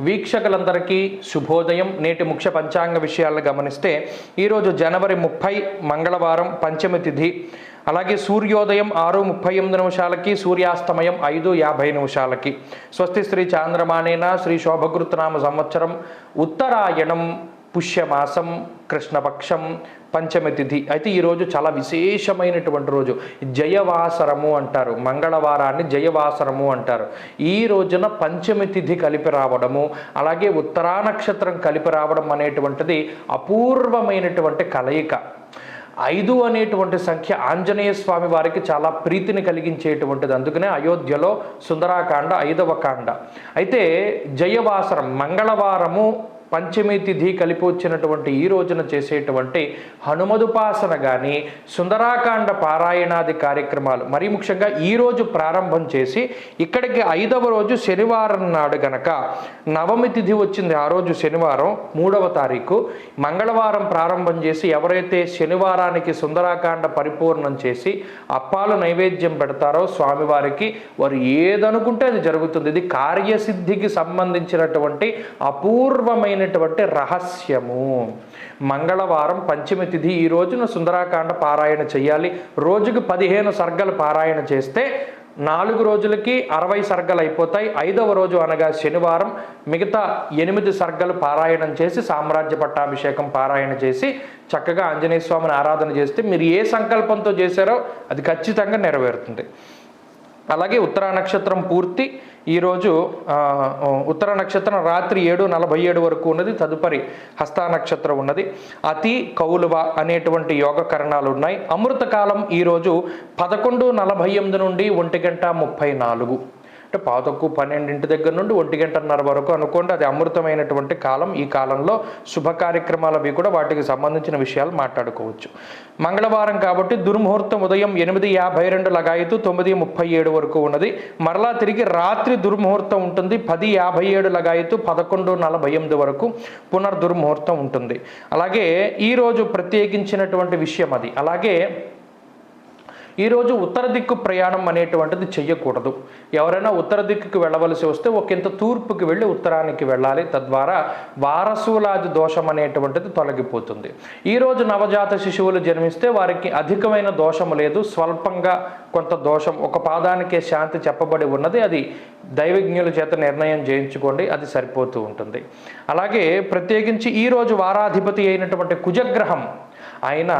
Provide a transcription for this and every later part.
వీక్షకులందరికీ శుభోదయం. నేటి ముఖ్య పంచాంగ విషయాలను గమనిస్తే ఈరోజు జనవరి ముప్పై మంగళవారం పంచమి తిథి. అలాగే సూర్యోదయం ఆరు ముప్పై ఎనిమిది నిమిషాలకి సూర్యాస్తమయం ఐదు యాభై నిమిషాలకి. స్వస్తి శ్రీ చాంద్రమానేన శ్రీ శోభకృతనామ సంవత్సరం ఉత్తరాయణం పుష్యమాసం కృష్ణపక్షం పంచమి తిథి. అయితే ఈరోజు చాలా విశేషమైనటువంటి రోజు. జయవాసరము అంటారు. మంగళవారాన్ని జయవాసరము అంటారు. ఈ రోజున పంచమి తిథి కలిపి రావడము అలాగే ఉత్తరా నక్షత్రం కలిపి రావడం అనేటువంటిది అపూర్వమైనటువంటి కలయిక. ఐదు అనేటువంటి సంఖ్య ఆంజనేయ స్వామి వారికి చాలా ప్రీతిని కలిగించేటువంటిది. అందుకనే అయోధ్యలో సుందరాకాండ ఐదవ కాండ. అయితే జయవాసరం మంగళవారము పంచమి తిథి కలిపి వచ్చినటువంటి ఈ రోజున చేసేటువంటి హనుమదుపాసన కానీ సుందరాకాండ పారాయణాది కార్యక్రమాలు మరీ ముఖ్యంగా ఈ రోజు ప్రారంభం చేసి ఇక్కడికి ఐదవ రోజు శనివారం నాడు గనక నవమి తిథి వచ్చింది ఆ రోజు శనివారం మూడవ తారీఖు. మంగళవారం ప్రారంభం చేసి ఎవరైతే శనివారానికి సుందరాకాండ పరిపూర్ణం చేసి అప్పాలు నైవేద్యం పెడతారో స్వామివారికి వారు ఏదనుకుంటే అది జరుగుతుంది. ఇది కార్యసిద్ధికి సంబంధించినటువంటి అపూర్వమైన అద్భుతమైనటువంటి రహస్యము. మంగళవారం పంచమి తిథి ఈ రోజున సుందరాకాండ పారాయణ చేయాలి రోజుకు పదిహేను సర్గలు పారాయణ చేస్తే నాలుగు రోజులకి అరవై సర్గలు అయిపోతాయి. ఐదవ రోజు అనగా శనివారం మిగతా ఎనిమిది సర్గలు పారాయణం చేసి సామ్రాజ్య పట్టాభిషేకం పారాయణ చేసి చక్కగా ఆంజనేయ స్వామిని ఆరాధన చేస్తే మీరు ఏ సంకల్పంతో చేశారో అది ఖచ్చితంగా నెరవేరుతుంది. అలాగే ఉత్తరా నక్షత్రం పూర్తి. ఈరోజు ఉత్తర నక్షత్రం రాత్రి ఏడు నలభై ఏడు వరకు ఉన్నది తదుపరి హస్తా నక్షత్రం ఉన్నది. అతి కౌలువ అనేటువంటి యోగ కరణాలు ఉన్నాయి. అమృతకాలం ఈరోజు పదకొండు నలభై ఎనిమిది నుండి ఒంటి గంట ముప్పై నాలుగు. అంటే పాతకు పన్నెండింటి దగ్గర నుండి ఒంటి గంటన్నర వరకు అనుకోండి. అది అమృతమైనటువంటి కాలం. ఈ కాలంలో శుభ కార్యక్రమాలు అవి కూడా వాటికి సంబంధించిన విషయాలు మాట్లాడుకోవచ్చు. మంగళవారం కాబట్టి దుర్ముహూర్తం ఉదయం ఎనిమిది యాభై రెండు లగాయతు తొమ్మిది ముప్పై ఏడు వరకు ఉన్నది. మరలా తిరిగి రాత్రి దుర్ముహూర్తం ఉంటుంది. పది యాభై ఏడు లగాయతు పదకొండు నలభై ఎనిమిది వరకు పునర్దుర్ముహూర్తం ఉంటుంది. అలాగే ఈరోజు ప్రత్యేకించినటువంటి విషయం అది. అలాగే ఈరోజు ఉత్తర దిక్కు ప్రయాణం అనేటువంటిది చెయ్యకూడదు. ఎవరైనా ఉత్తర దిక్కుకి వెళ్ళవలసి వస్తే ఒకంత తూర్పుకి వెళ్ళి ఉత్తరానికి వెళ్ళాలి. తద్వారా వారసులాది దోషం అనేటువంటిది తొలగిపోతుంది. ఈరోజు నవజాత శిశువులు జన్మిస్తే వారికి అధికమైన దోషము లేదు. స్వల్పంగా కొంత దోషం ఒక పాదానికే శాంతి చెప్పబడి ఉన్నది అది దైవజ్ఞుల చేత నిర్ణయం చేయించుకోండి అది సరిపోతూ ఉంటుంది. అలాగే ప్రత్యేకించి ఈరోజు వారాధిపతి అయినటువంటి కుజగ్రహం ఆయన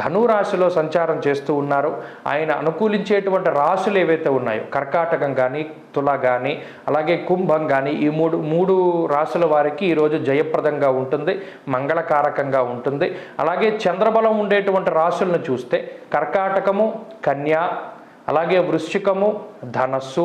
ధనురాశిలో సంచారం చేస్తూ ఉన్నారు. ఆయన అనుకూలించేటువంటి రాశులు ఏవైతే ఉన్నాయో కర్కాటకం కానీ తుల కానీ అలాగే కుంభం కానీ ఈ మూడు మూడు రాశుల వారికి ఈరోజు జయప్రదంగా ఉంటుంది మంగళకారకంగా ఉంటుంది. అలాగే చంద్రబలం ఉండేటువంటి రాశులను చూస్తే కర్కాటకము కన్యా అలాగే వృశ్చికము ధనస్సు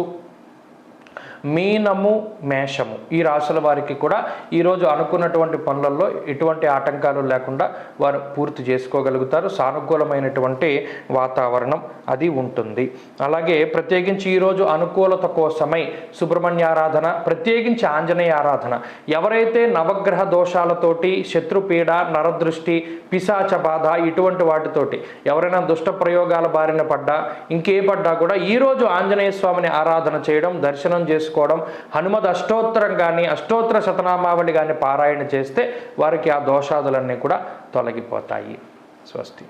మీనము మేషము. ఈ రాశుల వారికి కూడా ఈరోజు అనుకున్నటువంటి పనులలో ఎటువంటి ఆటంకాలు లేకుండా వారు పూర్తి చేసుకోగలుగుతారు. సానుకూలమైనటువంటి వాతావరణం అది ఉంటుంది. అలాగే ప్రత్యేకించి ఈరోజు అనుకూలత కోసమై సుబ్రహ్మణ్య ఆరాధన ప్రత్యేకించి ఆంజనేయ ఆరాధన. ఎవరైతే నవగ్రహ దోషాలతోటి శత్రుపీడ నరదృష్టి పిశాచ బాధ ఇటువంటి వాటితోటి ఎవరైనా దుష్ట ప్రయోగాల బారిన పడ్డా ఇంకే పడ్డా కూడా ఈరోజు ఆంజనేయ స్వామిని ఆరాధన చేయడం దర్శనం చేసుకోవడం హనుమద్ అష్టోత్తరం కానీ అష్టోత్తర శతనామావళి కానీ పారాయణ చేస్తే వారికి ఆ దోషాదులన్నీ కూడా తొలగిపోతాయి. స్వస్తి.